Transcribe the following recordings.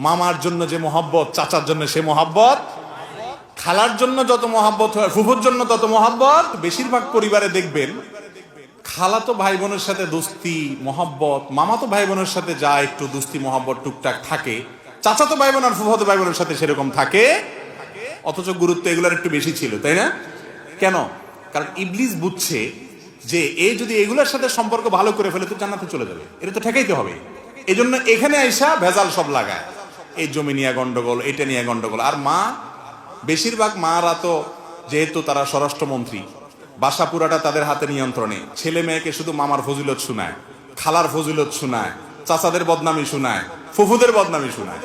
মামার জন্য যে মোহাব্বত, চাচার জন্য সে মোহাব্বত, খালার জন্য যত মহাব্বত হয়, ফুফুর জন্য তত মোহাব্বত, বেশিরভাগ পরিবারে দেখবেন খালাতো ভাই বোনের সাথে দোস্তি, মহাব্বত মামাতো ভাই বোনের সাথে যা একটু দোস্তি, মহাব্বত, টুকটাক থাকে। চাচাতো ভাই বোন আর ফুফাতো ভাই বোনের সাথে সেরকম থাকে। অথচ গুরুত্ব এগুলোর একটু বেশি ছিল, তাই না? কেন? কারণ ইবলিস বুঝছে যে এ যদি এগুলোর সাথে সম্পর্ক ভালো করে ফেলে, তো জান্নাতে চলে যাবে। এটা তো ঠেকাইতে হবে। এই জন্য এখানে আইসা ভেজাল সব লাগায়। এই জমি নিয়ে গন্ডগোল, এটা নিয়ে গন্ডগোল। আর মা, বেশিরভাগ মারা তো যেহেতু তারা স্বরাষ্ট্রমন্ত্রী, বাসা পুরাটা তাদের হাতে নিয়ন্ত্রণে। ছেলে মেয়েকে শুধু মামার ফজিলত শোনায়, খালার ফজিলত শোনায়, চাচাদের বদনামি শোনায়, ফুফুদের বদনামি শোনায়।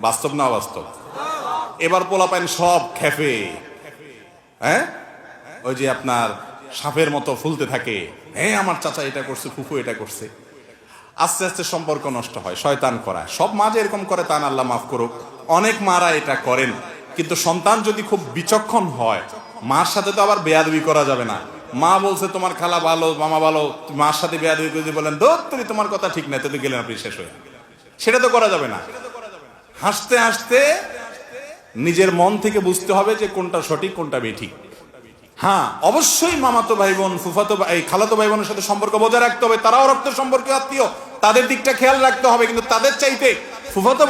বাস্তব না বাস্তব এবার পোলাপাইন সব খেপে। হ্যাঁ? ওই যে আপনার সাপের মতো ফুলতে থাকে। হ্যাঁ আমার চাচা এটা করছে, ফুফু এটা করছে। আস্তে আস্তে সম্পর্ক নষ্ট হয়, শয়তান করা সব মা যে এরকম করে তা আল্লাহ মাফ করুক। অনেক মারা এটা করেন, কিন্তু সন্তান যদি খুব বিচক্ষণ হয়, মার সাথে তো আবার বেয়াদবি করা যাবে না। মা বলছে, তোমার খালা ভালো, মামা ভালো, মার সাথে বেয়াদবি যদি বলেন দোত্তরি তোমার কথা ঠিক নাই তো গেলেন আপনি শেষ হয়ে। সেটা তো করা যাবে না। হাসতে হাসতে নিজের মন থেকে বুঝতে হবে যে কোনটা সঠিক, কোনটা বেঠিক। হ্যাঁ অবশ্যই মামাতো ভাই বোন, ফুফাতো ভাই খালাতো ভাই বোনের সাথে সম্পর্ক বজায় রাখতে হবে। তারাও রক্ত সম্পর্কে আত্মীয় তাদের দিকটা খেয়াল রাখতে হবে কিন্তু তাদের চাইতে ফুফাতো